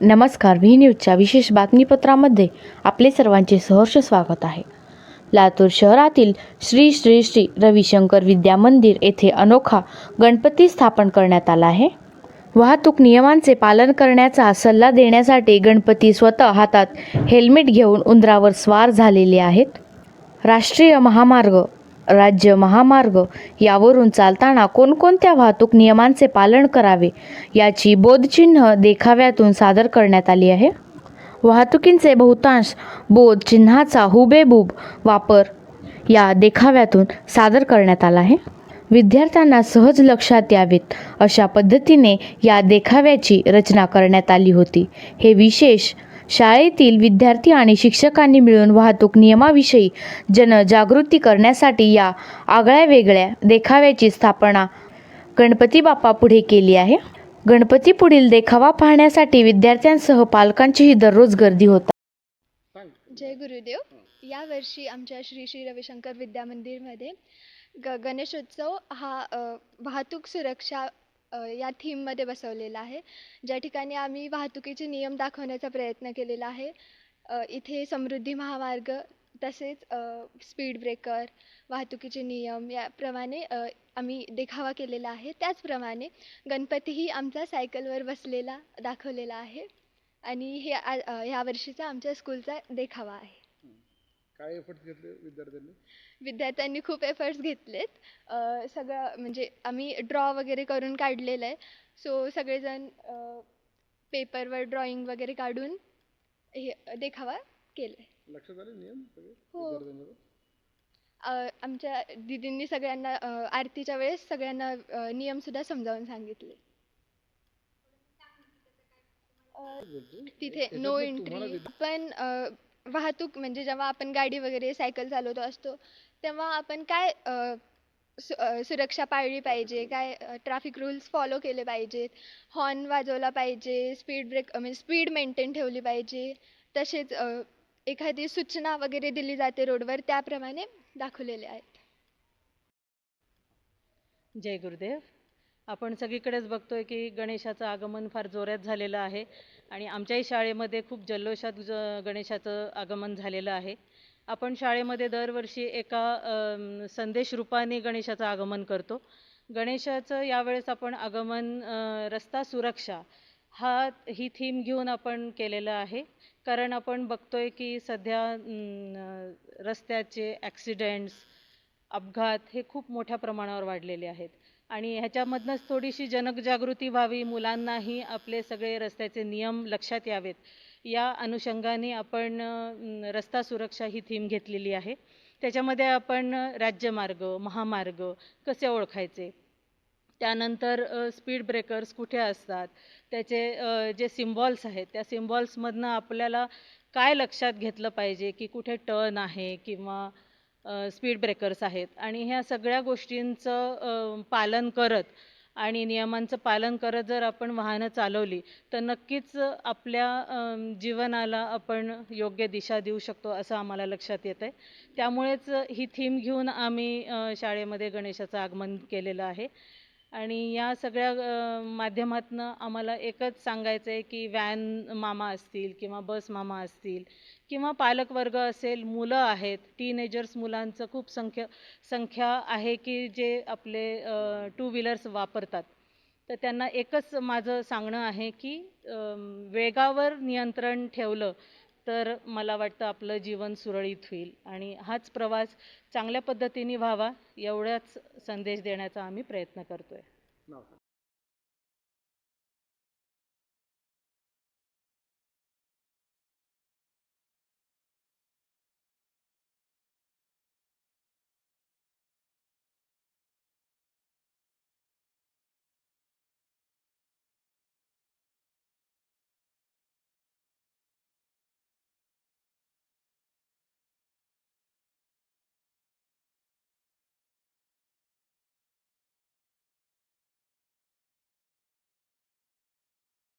नमस्कार व्ही न्यूजच्या विशेष बातमीपत्रामध्ये आपले सर्वांचे सहर्ष स्वागत आहे. लातूर शहरातील श्री श्री श्री रविशंकर विद्या मंदिर येथे अनोखा गणपती स्थापन करण्यात आला आहे. वाहतूक नियमांचे पालन करण्याचा सल्ला देण्यासाठी गणपती स्वतः हातात हेल्मेट घेऊन उंदरावर स्वार झालेले आहेत. राष्ट्रीय महामार्ग राज्य महामार्ग यावरून चालताना कोणकोणत्या वाहतूक नियमांचे पालन करावे याची बोधचिन्ह देखाव्यातून सादर करण्यात आली आहे. वाहतुकींचे बहुतांश बोध चिन्हाचा हुबेबूब वापर या देखाव्यातून सादर करण्यात आला आहे. विद्यार्थ्यांना सहज लक्षात यावेत अशा पद्धतीने या देखाव्याची रचना करण्यात आली होती. हे विशेष शाळेतील विद्यार्थी आणि शिक्षकांनी मिळून वाहतूक नियमाविषयी जनजागृती करण्यासाठी या आगळ्या वेगळ्या देखाव्याची स्थापना गणपती बाप्पा पुढे केली आहे. गणपती पुढील देखावा पाहण्यासाठी विद्यार्थ्यांसह पालकांचीही दररोज गर्दी होता. जय गुरुदेव. यावर्षी आमच्या श्री श्री रविशंकर विद्यामंदिरमध्ये ग गणेशोत्सव हा वाहतूक सुरक्षा या थीममध्ये बसवलेला आहे. ज्या ठिकाणी आम्ही वाहतुकीचे नियम दाखवण्याचा प्रयत्न केलेला आहे. इथे समृद्धी महामार्ग तसेच स्पीड ब्रेकर वाहतुकीचे नियम याप्रमाणे आम्ही देखावा केलेला आहे. त्याचप्रमाणे गणपतीही आमचा सायकलवर बसलेला दाखवलेला आहे. आणि हे ह्या वर्षीचा आमच्या स्कूलचा देखावा आहे. काय एफर्ट्स घेतले विद्यार्थ्यांनी? विद्यार्थ्यांनी खूप एफर्ट्स घेतलेत. अ, सगळं म्हणजे आम्ही ड्रॉ वगैरे करून काढलेलं आहे. सो सगळेजण पेपरवर ड्रॉइंग वगैरे काढून हे देखावा केलं लक्षात आले नियम सगळे हो. आमच्या दिदींनी सगळ्यांना अ, आरतीच्या वेळेस सगळ्यांना अ, नियमसुद्धा समजावून सांगितले. अ, तिथे नो एंट्री पण अ, वाहतूक म्हणजे जेव्हा आपण गाडी वगैरे सायकल चालवतो असतो तेव्हा आपण काय सु सुरक्षा पाळली पाहिजे? काय ट्रॅफिक रूल्स फॉलो केले पाहिजेत? हॉर्न वाजवला पाहिजे? स्पीड ब्रेक म्हणजे स्पीड मेंटेन ठेवली पाहिजे? तसेच एखादी सूचना वगैरे दिली जाते रोडवर त्याप्रमाणे दाखवलेले आहेत. जय गुरुदेव. आपण सगळीकडेच बघतोय की गणेशाचं आगमन फार जोरात झालेलं आहे आणि आमच्याही शाळेमध्ये खूप जल्लोषात ज- गणेशाचं आगमन झालेलं आहे. आपण शाळेमध्ये दरवर्षी एका संदेश रूपाने गणेशाचं आगमन करतो. गणेशाचं यावेळेस आपण आगमन रस्ता सुरक्षा हा ही थीम घेऊन आपण केलेलं आहे. कारण आपण बघतोय की सध्या रस्त्याचे ॲक्सिडेंट्स अपघात हे खूप मोठ्या प्रमाणावर वाढलेले आहेत. आणि ह्याच्यामधनंच थोडीशी जनजागृती व्हावी मुलांनाही आपले सगळे रस्त्याचे नियम लक्षात यावेत. या अनुषंगाने आपण रस्ता सुरक्षा ही थीम घेतलेली आहे. त्याच्यामध्ये आपण राज्यमार्ग महामार्ग कसे ओळखायचे? त्यानंतर स्पीड ब्रेकर्स कुठे असतात? त्याचे जे सिम्बॉल्स आहेत त्या सिम्बॉल्समधनं आपल्याला काय लक्षात घेतलं पाहिजे? की कुठे टर्न आहे किंवा स्पीड ब्रेकर्स आहेत. आणि ह्या सगळ्या गोष्टींचं पालन करत आणि नियमांचं पालन करत जर आपण वाहनं चालवली तर नक्कीच आपल्या जीवनाला आपण योग्य दिशा देऊ शकतो असं आम्हाला लक्षात येतं आहे त्यामुळेच ही थीम घेऊन आम्ही शाळेमध्ये गणेशाचं आगमन केलेलं आहे. आणि या सगळ्या माध्यमातून माध्यमातनं आम्हाला एकच सांगायचं आहे की व्हॅन मामा असतील किंवा बस मामा असतील किंवा पालकवर्ग असेल मुलं आहेत टीनेजर्स मुलांचं खूप संख्य संख्या आहे की जे आपले टू व्हीलर्स वापरतात. तर त्यांना एकच माझं सांगणं आहे की वेगावर नियंत्रण ठेवलं तर मला वाटतं आपलं जीवन सुरळीत होईल. आणि हाच प्रवास चांगल्या पद्धतीने व्हावा एवढाच संदेश देण्याचा आम्ही प्रयत्न करतो आहे